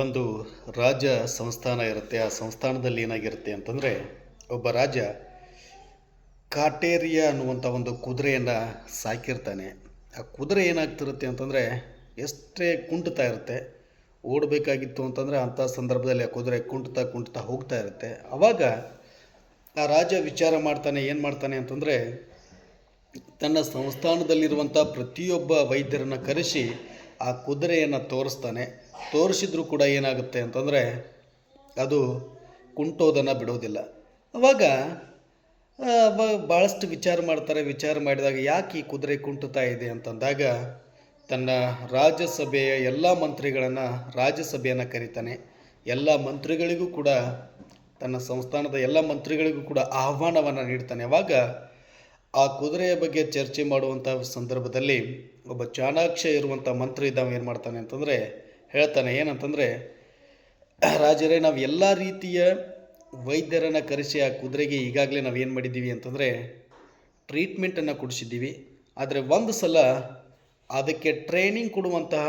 ಒಂದು ರಾಜ್ಯ ಸಂಸ್ಥಾನ ಇರುತ್ತೆ, ಆ ಸಂಸ್ಥಾನದಲ್ಲಿ ಏನಾಗಿರುತ್ತೆ ಅಂತಂದರೆ ಒಬ್ಬ ರಾಜ ಕಾಟೇರಿಯ ಅನ್ನುವಂಥ ಒಂದು ಕುದುರೆಯನ್ನು ಸಾಕಿರ್ತಾನೆ. ಆ ಕುದುರೆ ಏನಾಗ್ತಿರುತ್ತೆ ಅಂತಂದರೆ ಎಷ್ಟೇ ಕುಂಟುತ್ತಾ ಇರುತ್ತೆ, ಓಡಬೇಕಾಗಿತ್ತು ಅಂತಂದರೆ ಅಂಥ ಸಂದರ್ಭದಲ್ಲಿ ಆ ಕುದುರೆ ಕುಂಟುತ್ತಾ ಕುಂಟುತ್ತಾ ಹೋಗ್ತಾ ಇರುತ್ತೆ. ಆವಾಗ ಆ ರಾಜ ವಿಚಾರ ಮಾಡ್ತಾನೆ, ಏನು ಮಾಡ್ತಾನೆ ಅಂತಂದರೆ ತನ್ನ ಸಂಸ್ಥಾನದಲ್ಲಿರುವಂಥ ಪ್ರತಿಯೊಬ್ಬ ವೈದ್ಯರನ್ನು ಕರೆಸಿ ಆ ಕುದುರೆಯನ್ನು ತೋರಿಸ್ತಾನೆ. ತೋರಿಸಿದ್ರೂ ಕೂಡ ಏನಾಗುತ್ತೆ ಅಂತಂದರೆ ಅದು ಕುಂಟೋದನ್ನು ಬಿಡೋದಿಲ್ಲ. ಅವಾಗ ಭಾಳಷ್ಟು ವಿಚಾರ ಮಾಡ್ತಾರೆ, ವಿಚಾರ ಮಾಡಿದಾಗ ಯಾಕೆ ಈ ಕುದುರೆ ಕುಂಟುತ್ತಾ ಇದೆ ಅಂತಂದಾಗ ತನ್ನ ರಾಜ್ಯಸಭೆಯ ಎಲ್ಲ ಮಂತ್ರಿಗಳನ್ನು, ರಾಜ್ಯಸಭೆಯನ್ನು ಕರೀತಾನೆ. ಎಲ್ಲ ಮಂತ್ರಿಗಳಿಗೂ ಕೂಡ, ತನ್ನ ಸಂಸ್ಥಾನದ ಎಲ್ಲ ಮಂತ್ರಿಗಳಿಗೂ ಕೂಡ ಆಹ್ವಾನವನ್ನು ನೀಡ್ತಾನೆ. ಅವಾಗ ಆ ಕುದುರೆಯ ಬಗ್ಗೆ ಚರ್ಚೆ ಮಾಡುವಂಥ ಸಂದರ್ಭದಲ್ಲಿ ಒಬ್ಬ ಚಾಣಾಕ್ಷ ಇರುವಂಥ ಮಂತ್ರಿ ಇದ್ದಾವ ಏನು ಮಾಡ್ತಾನೆ ಅಂತಂದರೆ ಹೇಳ್ತಾನೆ ಏನಂತಂದರೆ, ರಾಜರೇ, ನಾವು ಎಲ್ಲ ರೀತಿಯ ವೈದ್ಯರನ್ನು ಕರೆಸಿ ಆ ಕುದುರೆಗೆ ಈಗಾಗಲೇ ನಾವು ಏನು ಮಾಡಿದ್ದೀವಿ ಅಂತಂದರೆ ಟ್ರೀಟ್ಮೆಂಟನ್ನು ಕೊಡಿಸಿದ್ದೀವಿ. ಆದರೆ ಒಂದು ಸಲ ಅದಕ್ಕೆ ಟ್ರೈನಿಂಗ್ ಕೊಡುವಂತಹ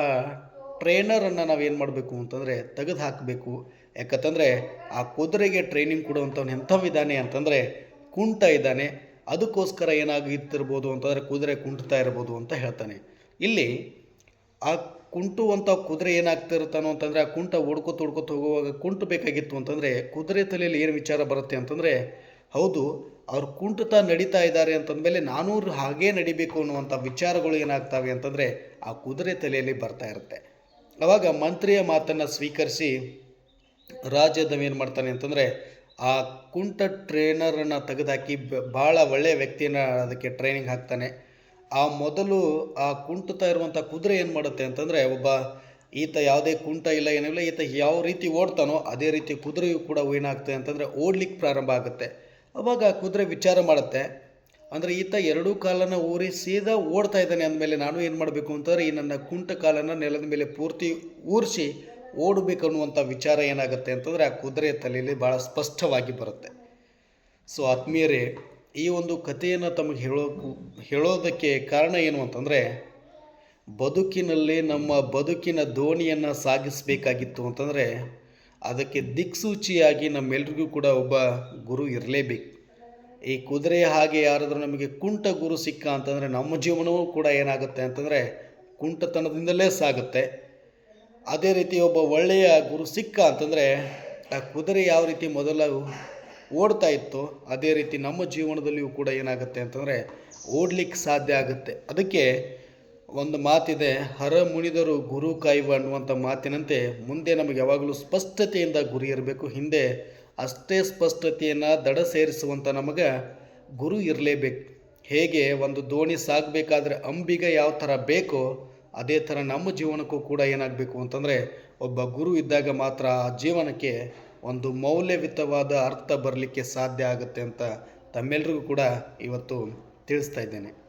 ಟ್ರೈನರನ್ನು ಏನು ಮಾಡಬೇಕು ಅಂತಂದರೆ, ತೆಗೆದು ಹಾಕಬೇಕು. ಯಾಕಂತಂದರೆ, ಆ ಕುದುರೆಗೆ ಟ್ರೈನಿಂಗ್ ಕೊಡುವಂಥವ್ನು ಎಂಥವಿದ್ದಾನೆ ಅಂತಂದರೆ, ಕುಂಟ ಇದ್ದಾನೆ. ಅದಕ್ಕೋಸ್ಕರ ಏನಾಗಿತ್ತಿರ್ಬೋದು ಅಂತಂದರೆ, ಕುದುರೆ ಕುಂಟ್ತಾ ಇರ್ಬೋದು ಅಂತ ಹೇಳ್ತಾನೆ. ಇಲ್ಲಿ ಆ ಕುಂಟುವಂಥ ಕುದುರೆ ಏನಾಗ್ತಿರುತ್ತಾನೋ ಅಂತಂದರೆ ಆ ಕುಂಟ ಓಡ್ಕೊತ ಓಡ್ಕೊತ ಹೋಗುವಾಗ ಕುಂಟು ಬೇಕಾಗಿತ್ತು ಅಂತಂದರೆ ಕುದುರೆ ತಲೆಯಲ್ಲಿ ಏನು ವಿಚಾರ ಬರುತ್ತೆ ಅಂತಂದರೆ, ಹೌದು, ಅವ್ರು ಕುಂಟುತ್ತಾ ನಡೀತಾ ಇದ್ದಾರೆ ಅಂತಂದಮೇಲೆ ನಾನು ಹಾಗೇ ನಡಿಬೇಕು ಅನ್ನುವಂಥ ವಿಚಾರಗಳು ಏನಾಗ್ತವೆ ಅಂತಂದರೆ ಆ ಕುದುರೆ ತಲೆಯಲ್ಲಿ ಬರ್ತಾ ಇರುತ್ತೆ. ಅವಾಗ ಮಂತ್ರಿಯ ಮಾತನ್ನು ಸ್ವೀಕರಿಸಿ ರಾಜ್ಯದವೇನು ಮಾಡ್ತಾನೆ ಅಂತಂದರೆ, ಆ ಕುಂಟ ಟ್ರೈನರನ್ನು ತೆಗೆದುಹಾಕಿ ಭಾಳ ಒಳ್ಳೆಯ ವ್ಯಕ್ತಿಯನ್ನು ಅದಕ್ಕೆ ಟ್ರೈನಿಂಗ್ ಹಾಕ್ತಾನೆ. ಆ ಮೊದಲು ಆ ಕುಂಟುತ್ತಾ ಇರುವಂಥ ಕುದುರೆ ಏನು ಮಾಡುತ್ತೆ ಅಂತಂದರೆ ಒಬ್ಬ ಈತ ಯಾವುದೇ ಕುಂಟ ಇಲ್ಲ ಏನಿಲ್ಲ ಈತ ಯಾವ ರೀತಿ ಓಡ್ತಾನೋ ಅದೇ ರೀತಿ ಕುದುರೆಯು ಕೂಡ ಏನಾಗ್ತದೆ ಅಂತಂದರೆ ಓಡ್ಲಿಕ್ಕೆ ಪ್ರಾರಂಭ ಆಗುತ್ತೆ. ಅವಾಗ ಆ ಕುದುರೆ ವಿಚಾರ ಮಾಡುತ್ತೆ, ಅಂದರೆ ಈತ ಎರಡೂ ಕಾಲನ್ನು ಊರಿ ಸೀದಾ ಓಡ್ತಾ ಇದ್ದಾನೆ ಅಂದಮೇಲೆ ನಾನು ಏನು ಮಾಡಬೇಕು ಅಂತಂದರೆ ಈ ನನ್ನ ಕುಂಟ ಕಾಲನ್ನು ನೆಲದ ಮೇಲೆ ಪೂರ್ತಿ ಊರಿಸಿ ಓಡಬೇಕು ಅನ್ನುವಂಥ ವಿಚಾರ ಏನಾಗುತ್ತೆ ಅಂತಂದರೆ ಆ ಕುದುರೆ ತಲೆಯಲ್ಲಿ ಭಾಳ ಸ್ಪಷ್ಟವಾಗಿ ಬರುತ್ತೆ. ಸೊ ಆತ್ಮೀಯರೇ ಈ ಒಂದು ಕಥೆಯನ್ನು ತಮಗೆ ಹೇಳೋಕು, ಹೇಳೋದಕ್ಕೆ ಕಾರಣ ಏನು ಅಂತಂದರೆ, ಬದುಕಿನಲ್ಲಿ ನಮ್ಮ ಬದುಕಿನ ದೋಣಿಯನ್ನು ಸಾಗಿಸಬೇಕಾಗಿತ್ತು ಅಂತಂದರೆ, ಅದಕ್ಕೆ ದಿಕ್ಸೂಚಿಯಾಗಿ ನಮ್ಮೆಲ್ರಿಗೂ ಕೂಡ ಒಬ್ಬ ಗುರು ಇರಲೇಬೇಕು. ಈ ಕುದುರೆ ಹಾಗೆ ಯಾರಾದರೂ ನಮಗೆ ಕುಂಟ ಗುರು ಸಿಕ್ಕ ಅಂತಂದರೆ, ನಮ್ಮ ಜೀವನವೂ ಕೂಡ ಏನಾಗುತ್ತೆ ಅಂತಂದರೆ, ಕುಂಟತನದಿಂದಲೇ ಸಾಗುತ್ತೆ. ಅದೇ ರೀತಿ ಒಬ್ಬ ಒಳ್ಳೆಯ ಗುರು ಸಿಕ್ಕ ಅಂತಂದರೆ, ಆ ಕುದುರೆ ಯಾವ ರೀತಿ ಮೊದಲು ಓಡ್ತಾ ಇತ್ತು, ಅದೇ ರೀತಿ ನಮ್ಮ ಜೀವನದಲ್ಲಿಯೂ ಕೂಡ ಏನಾಗುತ್ತೆ ಅಂತಂದರೆ ಓಡ್ಲಿಕ್ಕೆ ಸಾಧ್ಯ ಆಗುತ್ತೆ. ಅದಕ್ಕೆ ಒಂದು ಮಾತಿದೆ, ಹರ ಮುನಿದರು ಗುರು ಕಾಯುವ ಅನ್ನುವಂಥ ಮಾತಿನಂತೆ ಮುಂದೆ ನಮಗೆ ಯಾವಾಗಲೂ ಸ್ಪಷ್ಟತೆಯಿಂದ ಗುರಿ ಇರಬೇಕು. ಹಿಂದೆ ಅಷ್ಟೇ ಸ್ಪಷ್ಟತೆಯನ್ನು ದಡ ಸೇರಿಸುವಂಥ ನಮಗೆ ಗುರು ಇರಲೇಬೇಕು. ಹೇಗೆ ಒಂದು ದೋಣಿ ಸಾಗಬೇಕಾದ್ರೆ ಅಂಬಿಗ ಯಾವ ಥರ ಬೇಕೋ ಅದೇ ಥರ ನಮ್ಮ ಜೀವನಕ್ಕೂ ಕೂಡ ಏನಾಗಬೇಕು ಅಂತಂದರೆ ಒಬ್ಬ ಗುರು ಇದ್ದಾಗ ಮಾತ್ರ ಆ ಜೀವನಕ್ಕೆ ಒಂದು ಮೌಲ್ಯಯುತವಾದ ಅರ್ಥ ಬರಲಿಕ್ಕೆ ಸಾಧ್ಯ ಆಗುತ್ತೆ ಅಂತ ತಮ್ಮೆಲ್ಲರಿಗೂ ಕೂಡ ಇವತ್ತು ತಿಳಿಸ್ತಾ ಇದ್ದೇನೆ.